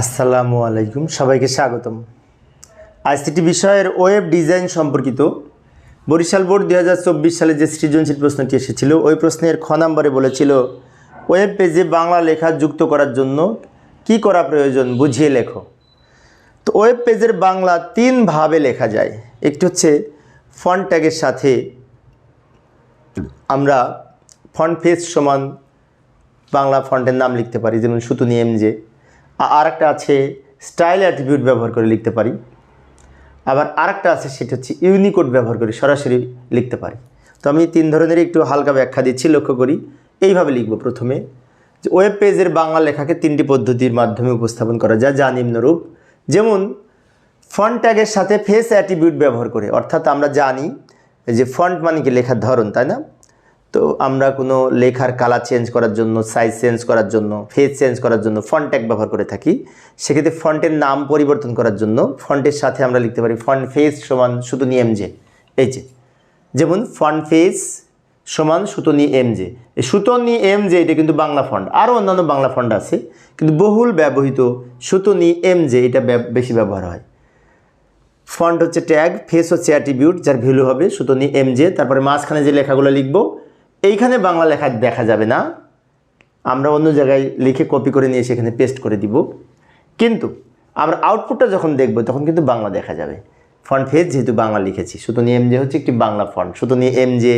আসসালামু আলাইকুম, সবাইকে স্বাগতম। আইসিটি বিষয়ের ওয়েব ডিজাইন সম্পর্কিত বরিশাল বোর্ড দু হাজার চব্বিশ সালে যে সৃজনশীল প্রশ্নটি এসেছিল, ওই প্রশ্নের খ নম্বরে বলেছিল, ওয়েব পেজে বাংলা লেখা যুক্ত করার জন্য কি করা প্রয়োজন বুঝিয়ে লেখো। তো ওয়েব পেজের বাংলা তিনভাবে লেখা যায়। একটি হচ্ছে ফন্ট ট্যাগের সাথে আমরা ফন্ট ফেস সমান বাংলা ফন্টের নাম লিখতে পারি, যেমন সুতুনি এমজে। আর একটা আছে স্টাইল অ্যাট্রিবিউট ব্যবহার করে লিখতে পারি। আবার আরেকটা আছে সেটা হচ্ছে ইউনিকোড ব্যবহার করে সরাসরি লিখতে পারি। তো আমি তিন ধরনের একটু হালকা ব্যাখ্যা দিচ্ছি, লক্ষ্য করি। এইভাবে লিখব প্রথমে যে ওয়েব পেজের বাংলা লেখাকে তিনটি পদ্ধতির মাধ্যমে উপস্থাপন করা যায়, যা নিম্নরূপ। যেমন, ফন্ট ট্যাগের সাথে ফেস অ্যাট্রিবিউট ব্যবহার করে, অর্থাৎ আমরা জানি যে ফন্ট মানে কি লেখার ধরন, তাই না? তো আমরা কোনো লেখার কালার চেঞ্জ করার জন্য সাইজ চেঞ্জ করার জন্য ফেস চেঞ্জ করার জন্য ফন্ট ট্যাগ ব্যবহার করে থাকি। সেক্ষেত্রে ফন্টের নাম পরিবর্তন করার জন্য ফন্টের সাথে আমরা লিখতে পারি ফন্ট ফেস সমান সুতনি এম জে এই যে, যেমন ফন্ট ফেস সমান Sutonny M J Sutonny M J এটা কিন্তু বাংলা ফন্ট আরও অন্যান্য বাংলা ফন্ট আছে, কিন্তু বহুল ব্যবহৃত সুতনি এম জে এটা বেশি ব্যবহার হয়। ফন্ট হচ্ছে ট্যাগ ফেস হচ্ছে অ্যাট্রিবিউট যার ভ্যালু হবে সুতনি এম জে তারপরে মাঝখানে যে লেখাগুলো লিখব এইখানে বাংলা লেখা দেখা যাবে না। আমরা অন্য জায়গায় লিখে কপি করে নিয়ে সেখানে পেস্ট করে দিব। কিন্তু আমরা আউটপুটটা যখন দেখব, তখন কিন্তু বাংলা দেখা যাবে। ফন্ট ফেজ যেহেতু বাংলা লিখেছি সুতনি এম জে হচ্ছে একটি Bangla font Sutonny M J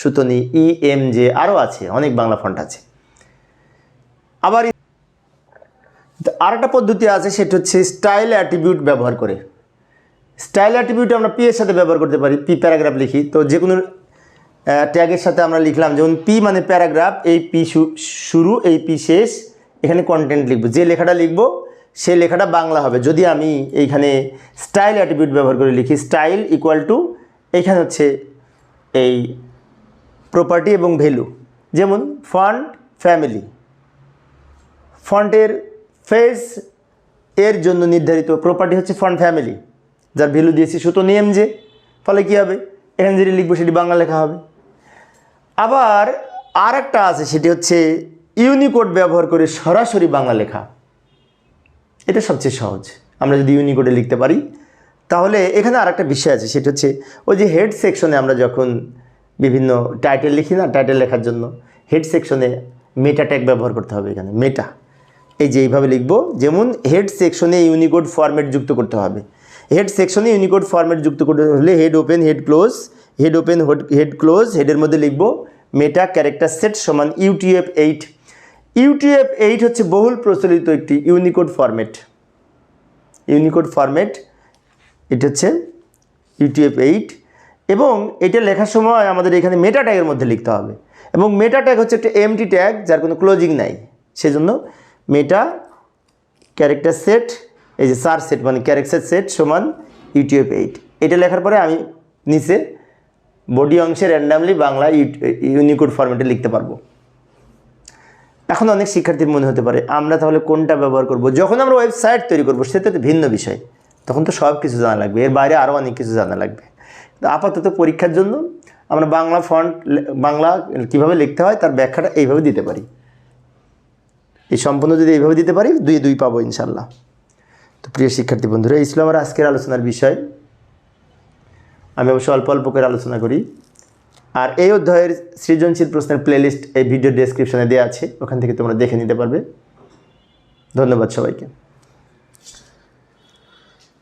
Sutonny E M J আরও আছে, অনেক বাংলা ফন্ট আছে। আবার আর একটা পদ্ধতি আছে, সেটা হচ্ছে স্টাইল অ্যাট্রিবিউট ব্যবহার করে। স্টাইল অ্যাট্রিবিউট আমরা পি এর সাথে ব্যবহার করতে পারি পি প্যারাগ্রাফ লিখি। তো যে কোনো ট্যাগের সাথে আমরা লিখলাম, যেমন পি মানে প্যারাগ্রাফ, এই পি শুরু, এই পি শেষ, এখানে কন্টেন্ট লিখব। যে লেখাটা লিখব সেই লেখাটা বাংলা হবে। যদি আমি এইখানে স্টাইল অ্যাট্রিবিউট ব্যবহার করে লিখি স্টাইল ইকুয়াল টু এইখানে হচ্ছে এই প্রপার্টি এবং ভ্যালু যেমন ফন্ট ফ্যামিলি ফন্টের ফেস এর জন্য নির্ধারিত প্রপার্টি হচ্ছে ফন্ট ফ্যামিলি যার ভ্যালু দিয়েছি সুতো নিয়ম যে, ফলে কী হবে? এখানে যেটি লিখব, সেটি বাংলা লেখা হবে। আবার আর একটা আছে, সেটি হচ্ছে ইউনিকোড ব্যবহার করে সরাসরি বাংলা লেখা। এটা সবচেয়ে সহজ। আমরা যদি ইউনিকোডে লিখতে পারি, তাহলে এখানে আর একটা বিষয় আছে, সেটা হচ্ছে ওই যে হেড সেকশনে আমরা যখন বিভিন্ন টাইটেল লিখি না টাইটেল লেখার জন্য হেড সেকশনে মেটা ট্যাগ ব্যবহার করতে হবে এখানে মেটা এই যে এইভাবে লিখব, যেমন হেড সেকশনে ইউনিকোড ফরম্যাট যুক্ত করতে হবে। হেড সেকশনে ইউনিকোড ফরম্যাট যুক্ত করতে হলে head open head close head open head close হেডের মধ্যে লিখব মেটা ক্যারেক্টার সেট সমান ইউটিএফ এইট ইউটিএফ এইট হচ্ছে বহুল প্রচলিত একটি ইউনিকোড ফরম্যাট ইউনিকোড ফরম্যাট এটা হচ্ছে ইউটিএফ এইট এবং এটা লেখার সময় আমাদের এখানে মেটা ট্যাগের মধ্যে লিখতে হবে। এবং মেটা ট্যাগ হচ্ছে একটা এমটি ট্যাগ যার কোনো ক্লোজিং নাই। সেজন্য মেটা ক্যারেক্টার সেট এই যে সার সেট মানে ক্যারেক্টার সেট সমান ইউটিএফ এইট। এটা লেখার পরে আমি নিচে বডি অংশে র্যান্ডামলি বাংলা ইউনিকোড ফরম্যাটে লিখতে পারব। এখন অনেক শিক্ষার্থীর মনে হতে পারে, আমরা তাহলে কোনটা ব্যবহার করব? যখন আমরা ওয়েবসাইট তৈরি করব সেটা তো ভিন্ন বিষয়। তখন তো সব কিছু জানা লাগবে, এর বাইরে আরও অনেক কিছু জানা লাগবে। আপাতত পরীক্ষার জন্য আমরা বাংলা ফন্ট বাংলা কীভাবে লিখতে হয়, তার ব্যাখ্যাটা এইভাবে দিতে পারি। এই সম্পূর্ণ যদি এইভাবে দিতে পারি, দুই দুই পাবো ইনশাল্লাহ। তো প্রিয় শিক্ষার্থী বন্ধুরা এই ছিল আমার আজকের আলোচনার বিষয়, আমি অবশ্য অল্প অল্প করে আলোচনা করি। আর এই অধ্যায়ের সৃজনশীল প্রশ্নের প্লেলিস্ট এই ভিডিও ডেসক্রিপশনে দেওয়া আছে, ওখান থেকে তোমরা দেখে নিতে পারবে। ধন্যবাদ সবাইকে।